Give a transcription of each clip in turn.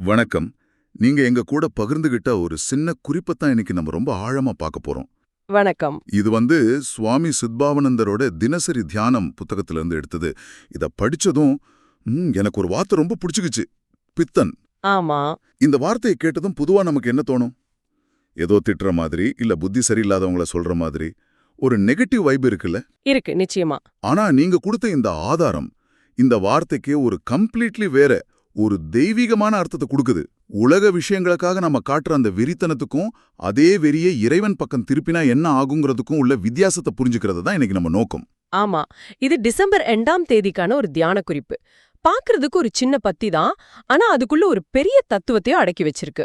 வணக்கம். நீங்க எங்க கூட பகிர்ந்துகிட்ட ஒரு சின்ன குறிப்பைத்தான் இன்னைக்கு நம்ம ரொம்ப ஆழமா பார்க்க போறோம். வணக்கம். இது வந்து சுவாமி சித்பாவனந்தரோட தினசரி தியானம் புத்தகத்துல இருந்து எடுத்தது. இத படிச்சதும் எனக்கு ஒரு வார்த்தை ரொம்ப பிடிச்சுக்கிச்சு. பித்தன். ஆமா. இந்த வார்த்தையை கேட்டதும் பொதுவா நமக்கு என்ன தோணும்? ஏதோ திட்டுற மாதிரி இல்ல புத்தி சரியில்லாதவங்கள சொல்ற மாதிரி ஒரு நெகட்டிவ் வைப் இருக்குல்ல? இருக்கு நிச்சயமா. ஆனா நீங்க கொடுத்த இந்த ஆதாரம் இந்த வார்த்தைக்கு ஒரு கம்ப்ளீட்லி வேற ஒரு தெய்வீகமான அர்த்தத்தை கொடுக்குது. உலக விஷயங்களுக்காக நம்ம காட்டுற அந்த வெறித்தனத்துக்கும் அதே வெறியை இறைவன் பக்கம் திருப்பினா என்ன ஆகுங்கிறதுக்கும் உள்ள வித்தியாசத்தை புரிஞ்சுக்கிறது தான் இன்னைக்கு நம்ம நோக்கம். ஆமா. இது டிசம்பர் ரெண்டாம் தேதிக்கான ஒரு தியான குறிப்பு. பாக்குறதுக்கு ஒரு சின்ன பத்தி தான் ஆனா அதுக்குள்ள ஒரு பெரிய தத்துவத்தையும் அடக்கி வச்சிருக்கு.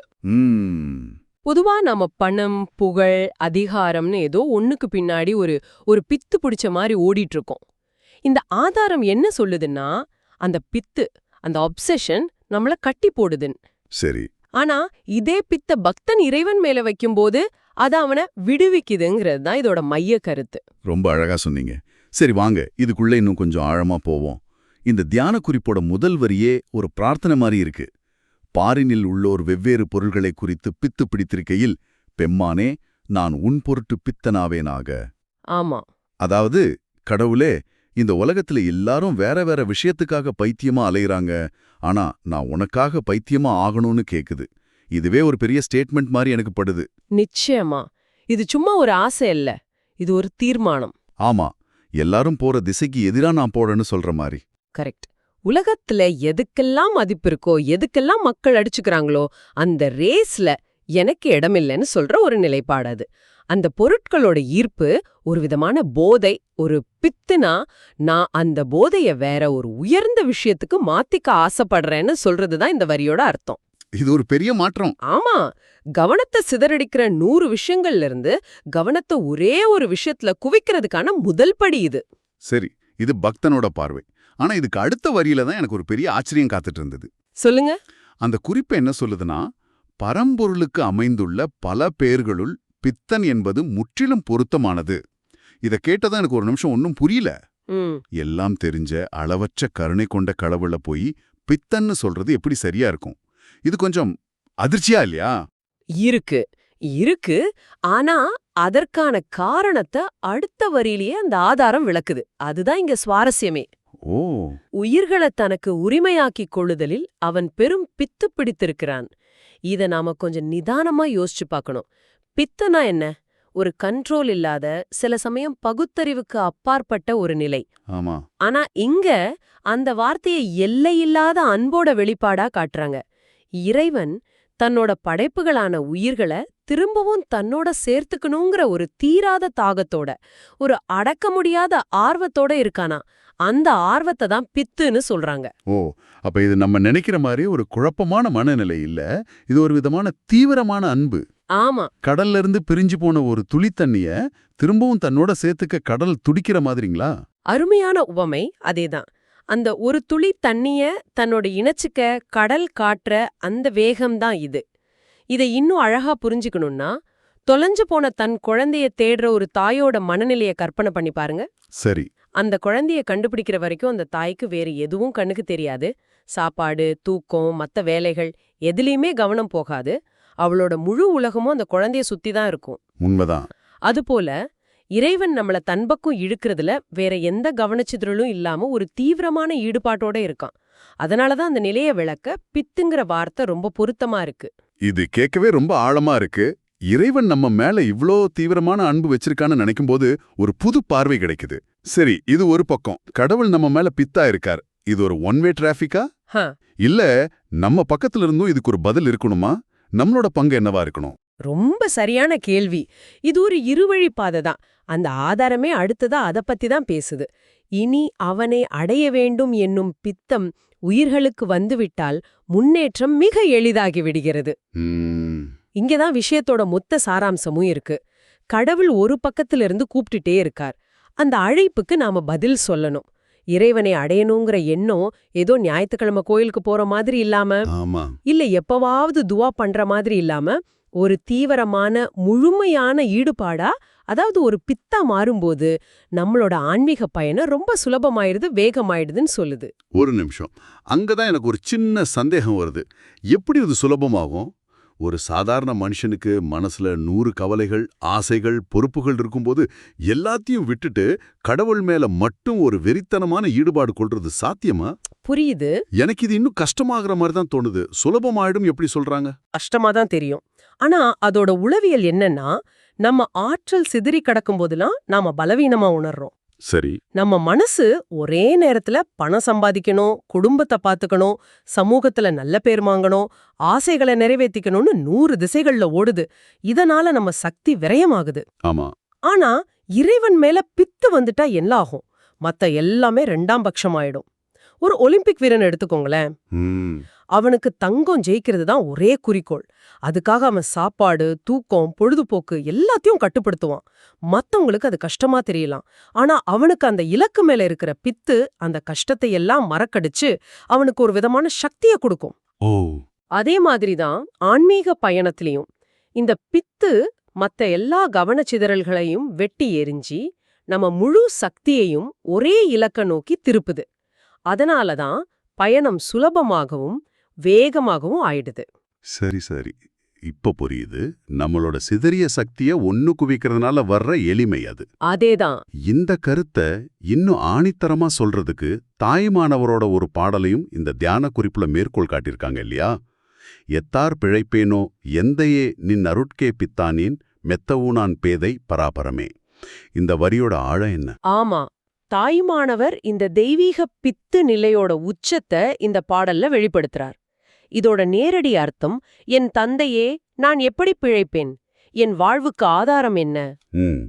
பொதுவா நம்ம பணம் புகழ் அதிகாரம்னு ஏதோ ஒண்ணுக்கு பின்னாடி ஒரு ஒரு பித்து பிடிச்ச மாதிரி ஓடிட்டு இருக்கோம். இந்த ஆதாரம் என்ன சொல்லுதுன்னா அந்த பித்து அந்த ஒப்செஷன் நம்மள கட்டி போடுதுன்னு சரி. ஆனா இதே பித்த பக்தன் இறைவன் மேல வைக்கும்போது அது அவனை விடுவிக்குதுங்கிறது தான் இதோட மைய கருத்து. ரொம்ப அழகா சொன்னீங்க. சரி வாங்க. இதுக்குள்ள இன்னும் கொஞ்சம் ஆழமா போவோம். இந்த தியான குறிப்போட முதல் வரியே ஒரு பிரார்த்தனை மாதிரி இருக்கு. பாரினில் உள்ளோர் வெவ்வேறு பொருள்களை குறித்து பித்து பிடித்திருக்கையில் பெம்மானே நான் உன் பொருட்டு பித்தனாவேனாக. ஆமா. அதாவது கடவுளே இந்த உலகத்துல எல்லாரும் வேற வேற விஷயத்துக்காக பைத்தியமா அலையுறாங்க. ஆனா நான் உனக்காக பைத்தியமா ஆகணும்னு கேக்குது. இதுவே ஒரு பெரிய ஸ்டேட்மெண்ட் மாதிரி எனக்கு படுது. நிச்சயமா. இது சும்மா ஒரு ஆசை இல்ல இது ஒரு தீர்மானம். ஆமா. எல்லாரும் போற திசைக்கு எதிரா நான் போறேன்னு சொல்ற மாதிரி. கரெக்ட். உலகத்துல எதுக்கெல்லாம் மதிப்பு இருக்கோ எதுக்கெல்லாம் மக்கள் அடிச்சுக்கிறாங்களோ அந்த ரேஸ்ல எனக்கு இடமில்லைன்னு சொல்ற ஒரு நிலைப்பாடு அது. அந்த பொருட்களோட ஈர்ப்பு ஒரு விதமான போதை ஒரு பித்துனா நான் அந்த போதைய வேற ஒரு உயர்ந்த விஷயத்துக்கு மாத்திக்க ஆசைப்படுறேன்னு சொல்றதுதான் இந்த வரியோட அர்த்தம். இது ஒரு பெரிய மாற்றம். ஆமா. கவனத்தை சிதறடிக்கிற நூறு விஷயங்கள்ல இருந்து கவனத்தை ஒரே ஒரு விஷயத்துல குவிக்கிறதுக்கான முதல் படி இது. சரி இது பக்தனோட பார்வை. ஆனா இதுக்கு அடுத்த வரியில தான் எனக்கு ஒரு பெரிய ஆச்சரியம் காத்துட்டு இருந்தது. சொல்லுங்க. அந்த குறிப்பு என்ன சொல்லுதுன்னா பரம்பொருளுக்கு அமைந்துள்ள பல பேர்களுள் பித்தன் என்பது முற்றிலும் பொருத்தமானது. இத கேட்டதான் எனக்கு ஒரு நிமிஷம் ஒன்னும் புரியல. எல்லாம் தெரிஞ்ச அளவற்ற கருணை கொண்ட கடவுள போய் பித்தன்னு சொல்றது எப்படி சரியா இருக்கும்? இது கொஞ்சம் அதிர்ச்சியா இல்லையா? இருக்கு. இருக்கு. ஆனா அதற்கான காரணத்தை அடுத்த வரியிலேயே அந்த ஆதாரம் விளக்குது. அதுதான் இங்க சுவாரஸ்யமே. ஓ. உயிர்களை தனக்கு உரிமையாக்கிக் கொள்ளுதலில் அவன் பெரும் பித்து பிடித்திருக்கிறான். இத நாம கொஞ்சம் நிதானமா யோசிச்சு பார்க்கணும். பித்தனா என்ன? ஒரு கண்ட்ரோல் இல்லாத சில சமயம் பகுத்தறிவுக்கு அப்பாற்பட்ட ஒரு நிலை. ஆமா. ஆனா இங்க அந்த வார்த்தையை எல்லையில்லாத அன்போட வெளிப்பாடா காட்டுறாங்க. இறைவன் தன்னோட படைப்புகளான உயிர்களை திரும்பவும் தன்னோட சேர்த்துக்கணுங்கிற ஒரு தீராத தாகத்தோட ஒரு அடக்க முடியாத ஆர்வத்தோட இருக்கானா? அந்த ஆர்வத்தை தான் பித்துன்னு சொல்றாங்க. ஓ அப்ப இது நம்ம நினைக்கிற மாதிரி ஒரு குழப்பமான மனநிலை இல்ல. இது ஒரு விதமான தீவிரமான அன்பு. ஆமா. கடல்ல இருந்து பிரிஞ்சு போன ஒரு துளி தண்ணிய திரும்பவும் தன்னோட சேர்த்துக்க கடல் துடிக்கிற மாதிரிங்களா? அருமையான உவமை. அதேதான். அந்த ஒரு துளி தண்ணிய தன்னோட இணைச்சுக்க கடல் காட்டுற அந்த வேகம்தான் இது. இதை இன்னும் அழகா புரிஞ்சுக்கணும்னா தொலைஞ்சு போன தன் குழந்தைய தேடுற ஒரு தாயோட மனநிலைய கற்பனை பண்ணி பாருங்க. சரி. அந்த குழந்தைய கண்டுபிடிக்கிற வரைக்கும் அந்த தாய்க்கு வேறு எதுவும் கண்ணுக்கு தெரியாது. சாப்பாடு தூக்கம் மத்த வேலைகள் எதுலயுமே கவனம் போகாது. அவளோட முழு உலகமும் அந்த குழந்தைய சுத்தி தான் இருக்கும். உண்மைதான். அதுபோல இறைவன் நம்மள தன்பக்கம் இழுக்கிறதுல வேற எந்த கவனச்சிதறலும் இல்லாம ஒரு தீவிரமான ஈடுபாட்டோட இருக்கான். அதனாலதான் அந்த நிலைய விளக்க பித்துங்கிற வார்த்தை ரொம்ப பொருத்தமா இருக்கு. இது கேட்கவே ரொம்ப ஆழமா இருக்கு. இறைவன் நம்ம மேல இவ்ளோ தீவிரமான அன்பு வச்சிருக்கான்னு நினைக்கும்போது ஒரு புது பார்வை கிடைக்குது. சரி இது ஒரு பக்கம். கடவுள் நம்ம மேல பித்தா இருக்கார். இது ஒரு ஒன் வே டிராஃபிக்கா இல்ல நம்ம பக்கத்துல இருந்தும் இதுக்கு ஒரு பதில் இருக்கணுமா? நம்மளோட பங்கு என்னவா இருக்கணும்? ரொம்ப சரியான கேள்வி. இது ஒரு இருவழி பாதை தான். அந்த ஆதாரமே அடுத்ததா அத பத்தி தான் பேசுது. இனி அவனை அடைய வேண்டும் என்னும் பித்தம் உயிர்களுக்கு வந்துவிட்டால் முன்னேற்றம் மிக எளிதாகி விடுகிறது. இங்கதான் விஷயத்தோட மொத்த சாராம்சமும் இருக்கு. கடவுள் ஒரு பக்கத்துல இருந்து கூப்பிட்டுட்டே இருக்கார். அந்த அழைப்புக்கு நாம பதில் சொல்லணும். இறைவனை அடையணுங்கிற எண்ணம் ஏதோ ஞாயிற்றுக்கிழமை கோயிலுக்கு போற மாதிரி இல்லாம இல்ல எப்பவாவது துவா பண்ற மாதிரி இல்லாம ஒரு தீவிரமான முழுமையான ஈடுபாடா அதாவது ஒரு பித்தா மாறும்போது நம்மளோட ஆன்மீக பயணம் ரொம்ப சுலபமாயிடுது வேகமாயிடுதுன்னு சொல்லுது. ஒரு நிமிஷம். அங்கதான் எனக்கு ஒரு சின்ன சந்தேகம் வருது. எப்படி இது சுலபமாகும்? ஒரு சாதாரண மனுஷனுக்கு மனசுல நூறு கவலைகள் ஆசைகள் பொறுப்புகள் இருக்கும்போது எல்லாத்தையும் விட்டுட்டு கடவுள் மேல மட்டும் ஒரு வெறித்தனமான ஈடுபாடு கொள்றது சாத்தியமா? புரியுது. எனக்கு இது இன்னும் கஷ்டமாகிற மாதிரி தான் தோணுது. சுலபமாயிடும் எப்படி சொல்றாங்க? கஷ்டமா தான் தெரியும். ஆனா அதோட உளவியல் என்னன்னா நம்ம ஆற்றல் சிதறி கிடக்கும் போதெல்லாம் நாம பலவீனமா உணர்றோம். சரி. நம்ம மனசு ஒரே நேரத்துல பணம் சம்பாதிக்கணும் குடும்பத்தை பாத்துக்கணும் சமூகத்துல நல்ல பேர் வாங்கணும் ஆசைகளை நிறைவேத்திக்கணும்னு நூறு திசைகள்ல ஓடுது. இதனால நம்ம சக்தி விரயமாகுது. ஆமா. ஆனா இறைவன் மேல பித்து வந்துட்டா என்ன ஆகும்? மத்த எல்லாமே ரெண்டாம் பட்சமாயிடும். ஒரு ஒலிம்பிக் வீரன் எடுத்துக்கோங்களேன். அவனுக்கு தங்கம் ஜெயிக்கிறது தான் ஒரே குறிக்கோள். அதுக்காக அவன் சாப்பாடு தூக்கம் பொழுதுபோக்கு எல்லாத்தையும் கட்டுப்படுத்துவான். மத்தவங்களுக்கு அது கஷ்டமா தெரியலாம். ஆனா அவனுக்கு அந்த இலக்கு மேல இருக்கிற பித்து அந்த கஷ்டத்தை எல்லாம் மறக்கடிச்சு அவனுக்கு ஒரு விதமான சக்தியை கொடுக்கும். அதே மாதிரிதான் ஆன்மீக பயணத்திலையும். இந்த பித்து மத்த எல்லா கவனச்சிதறல்களையும் வெட்டி எரிஞ்சி நம்ம முழு சக்தியையும் ஒரே இலக்க நோக்கி திருப்புது. அதனாலதான் பயணம் சுலபமாகவும் வேகமாகவும் ஆயிடுது. சரி சரி. இப்ப புரியுது. நம்மளோட சிதறிய சக்திய ஒன்னு குவிக்கிறதுனால வர்ற எளிமை அது. அதேதான். இந்த கருத்தை இன்னும் ஆணித்தரமா சொல்றதுக்கு தாய்மானவரோட ஒரு பாடலையும் இந்த தியான குறிப்புல மேற்கோள் காட்டியிருக்காங்க இல்லையா? எத்தார் பிழைப்பேனோ எந்தையே நின் அருட்கே பித்தானேன் மெத்தவூனான் பேதை பராபரமே. இந்த வரியோட ஆழம் என்ன? ஆமா. தாய்மானவர் இந்த தெய்வீக பித்து நிலையோட உச்சத்தை இந்த பாடல்ல வெளிப்படுத்துறார். இதோட நேரடி அர்த்தம் என் தந்தையே நான் எப்படி பிழைப்பேன்? என் வாழ்வுக்கு ஆதாரம் என்ன?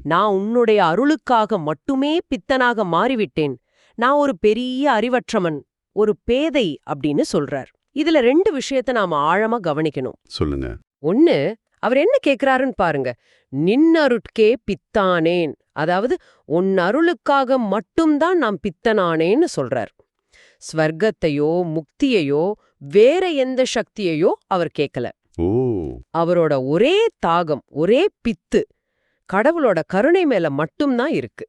நான் உன்னுடைய அருளுக்காக மட்டுமே பித்தனாக மாறிவிட்டேன். நான் ஒரு பெரிய அறிவற்றவன் ஒரு பேதை அப்படின்னு சொல்றார். இதுல ரெண்டு விஷயத்த நாம ஆழமா கவனிக்கணும். சொல்லுங்க. ஒன்னு அவர் என்ன கேக்குறாருன்னு பாருங்க. நின்னருட்கே பித்தானேன். அதாவது உன் அருளுக்காக மட்டும்தான் நான் பித்தனானேன்னு சொல்றார். ஸ்வர்க்கத்தையோ முக்தியையோ வேற எந்த சக்தியையோ அவர் கேட்கல அவரோட ஒரே தாகம் ஒரே பித்து கடவுளோட கருணை மேல மட்டும்தான் இருக்கு.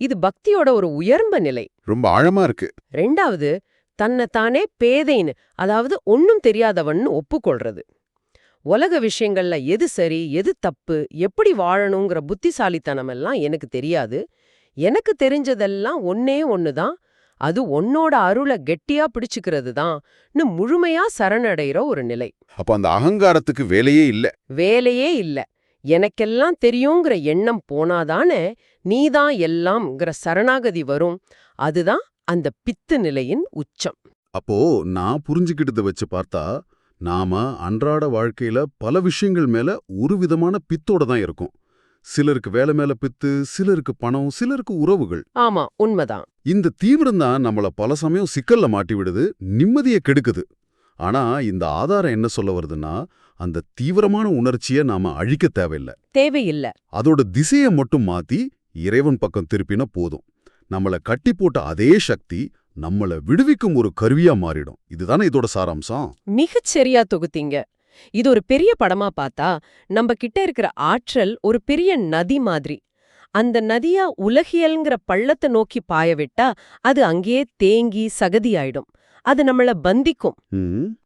இது பக்தியோட ஒரு உயர்ந்த நிலை. ரொம்ப ஆழமா இருக்கு. ரெண்டாவது தன்னை தானே பேதைன்னு அதாவது ஒன்னும் தெரியாதவன்னு ஒப்புக்கொள்றது. உலக விஷயங்கள்ல எது சரி எது தப்பு எப்படி வாழணுங்கிற புத்திசாலித்தனம் எல்லாம் எனக்கு தெரியாது. எனக்கு தெரிஞ்சதெல்லாம் ஒன்னே ஒண்ணுதான். அது உன்னோட அருளை கெட்டியா பிடிச்சுக்கிறது தான்னு முழுமையா சரணடைகிற ஒரு நிலை. அப்ப அந்த அகங்காரத்துக்கு வேலையே இல்ல. வேலையே இல்ல. எனக்கெல்லாம் தெரியுங்கிற எண்ணம் போனாதானே நீதான் எல்லாம்ங்கிற சரணாகதி வரும். அதுதான் அந்த பித்து நிலையின் உச்சம். அப்போ நான் புரிஞ்சுக்கிட்டதை வச்சு பார்த்தா நாம அன்றாட வாழ்க்கையில பல விஷயங்கள் மேல ஒரு விதமான பித்தோட தான் இருக்கும். சிலருக்கு வேலை மேல பித்து சிலருக்கு பணம் சிலருக்கு உறவுகள். ஆமா உண்மைதான். இந்த தீவிரம் தான் நம்மள பல சமயம் சிக்கல்ல மாட்டி விடுது நிம்மதியை கெடுக்குது. ஆனா இந்த ஆதாரம் என்ன சொல்ல வருதுன்னா அந்த தீவிரமான உணர்ச்சியை நாம அழிக்க தேவையில்ல. தேவையில்ல. அதோட திசையை மட்டும் மாத்தி இறைவன் பக்கம் திருப்பினா போதும். நம்மள கட்டி போட்ட அதே சக்தி நம்மள விடுவிக்கும் ஒரு கருவியா மாறிடும். இதுதானே இதோட சாராம்சம்? மிகச் சரியா தொகுத்தீங்க. இது ஒரு பெரிய படமா பார்த்தா நம்ம கிட்ட இருக்கிற ஆற்றல் ஒரு பெரிய நதி மாதிரி. அந்த நதியா உலகியல்ங்கிற பள்ளத்தை நோக்கி பாய விட்டா அது அங்கேயே தேங்கி சகதியாயிடும் அது நம்மள பந்திக்கும்.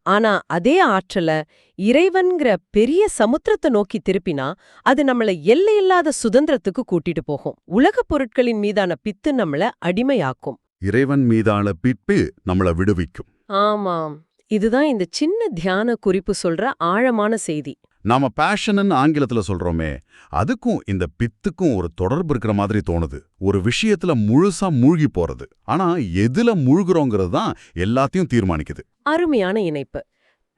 ஆனா அதே ஆற்றல இறைவன்கிற பெரிய சமுத்திரத்தை நோக்கி திருப்பினா அது நம்மள எல்லையில்லாத சுதந்திரத்துக்கு கூட்டிட்டு போகும். உலகப் பொருட்களின் மீதான பித்து நம்மள அடிமையாக்கும். இறைவன் மீதான பிற்பு நம்மள விடுவிக்கும். ஆமாம். இதுதான் இந்த சின்ன தியான குறிப்பு சொல்ற ஆழமான செய்தி. நாம பேஷன்னு ஆங்கிலத்துல சொல்றோமே அதுக்கும் இந்த பித்துக்கும் ஒரு தொடர்பு இருக்கிற மாதிரி தோணுது. ஒரு விஷயத்துல முழுசா மூழ்கி போறது. ஆனா எதுல மூழ்குறோங்கிறது தான் எல்லாத்தையும் தீர்மானிக்குது. அருமையான இணைப்பு.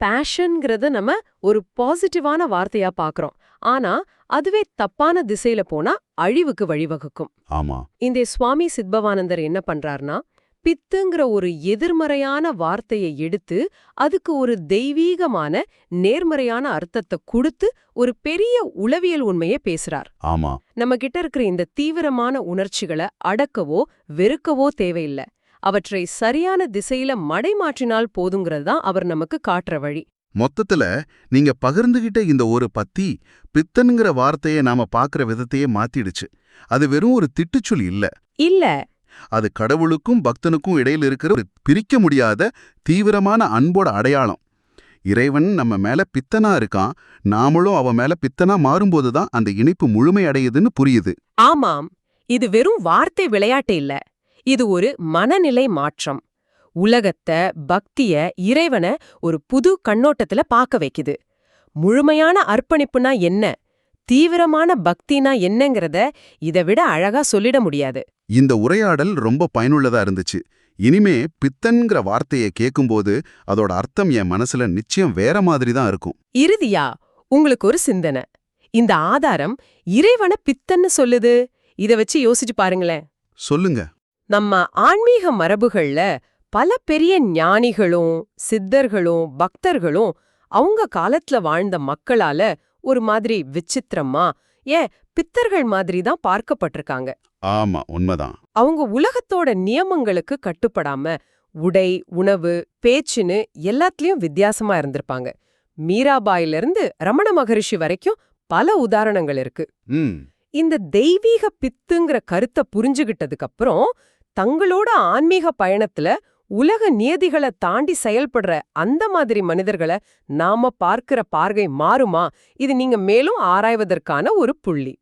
பேஷன்ங்கிறத நம்ம ஒரு பாசிட்டிவான வார்த்தையா பாக்குறோம். ஆனா அதுவே தப்பான திசையில போனா அழிவுக்கு வழிவகுக்கும். ஆமா. இந்த சுவாமி சித்பவானந்தர் என்ன பண்றார்னா பித்துங்கிற ஒரு எதிர்மறையான வார்த்தையை எடுத்து அதுக்கு ஒரு தெய்வீகமான நேர்மறையான அர்த்தத்தை கொடுத்து ஒரு பெரிய உளவியல் உண்மையை பேசுறார். ஆமா. நம்ம கிட்ட இருக்கிற இந்த தீவிரமான உணர்ச்சிகளை அடக்கவோ வெறுக்கவோ தேவையில்ல. அவற்றை சரியான திசையில மடைமாற்றினால் போதுங்கிறது தான் அவர் நமக்கு காட்டுற வழி. மொத்தத்துல நீங்க பகிர்ந்துகிட்ட இந்த ஒரு பத்தி பித்தன்கிற வார்த்தையை நாம பார்க்கற விதத்தையே மாத்திடுச்சு. அது வெறும் ஒரு திட்டுச்சொல் இல்ல. இல்ல. அது கடவுளுக்கும் பக்தனுக்கும் இடையில இருக்கிற ஒரு பிரிக்க முடியாத தீவிரமான அன்போட அடையாளம். இறைவன் நம்ம மேல பித்தனா இருக்கான். நாமளும் அவன் மேல பித்தனா மாறும்போது தான் அந்த இணைப்பு முழுமை அடையுதுன்னு புரியுது. ஆமாம். இது வெறும் வார்த்தை விளையாட்டு இல்ல. இது ஒரு மனநிலை மாற்றம். உலகத்தை பக்திய இறைவனை ஒரு புது கண்ணோட்டத்துல பார்க்க வைக்குது. முழுமையான அர்ப்பணிப்புனா என்ன? தீவிரமான பக்தினா என்னங்கறத இதை விட அழகா சொல்லிட முடியாது. இந்த உரையாடல் ரொம்ப பயனுள்ளதா இருந்துச்சு. இனிமே பித்தன்கிற வார்த்தையை கேட்கும்போது அதோட அர்த்தம் என் மனசுல நிச்சயம் வேற மாதிரி தான் இருக்கும். இறுதியா உங்களுக்கு ஒரு சிந்தனை. இந்த ஆதாரம் இறைவன பித்தன்னு சொல்லுது. இத வச்சு யோசிச்சு பாருங்களேன். சொல்லுங்க. நம்ம ஆன்மீக மரபுகள்ல பல பெரிய ஞானிகளும் சித்தர்களும் பக்தர்களும் அவங்க காலத்துல வாழ்ந்த மக்களால ஒரு மாதிரி விசித்திரமா ஏன் பித்தர்கள் மாதிரி தான் பார்க்கப்பட்டிருக்காங்க. ஆமா உண்மைதான். அவங்க உலகத்தோட நியமங்களுக்கு கட்டுப்படாம உடை உணவு பேச்சுன்னு எல்லாத்துலயும் வித்தியாசமா இருந்திருப்பாங்க. மீராபாயில இருந்து ரமண மகரிஷி வரைக்கும் பல உதாரணங்கள் இருக்கு. இந்த தெய்வீக பித்துங்கிற கருத்தை புரிஞ்சுகிட்டதுக்கு அப்புறம் தங்களோட ஆன்மீக பயணத்துல உலக நியதிகளை தாண்டி செயல்படுற அந்த மாதிரி மனிதர்களை நாம பார்க்கிற பார்வை மாறுமா? இது நீங்க மேலும் ஆராய்வதற்கான ஒரு புள்ளி.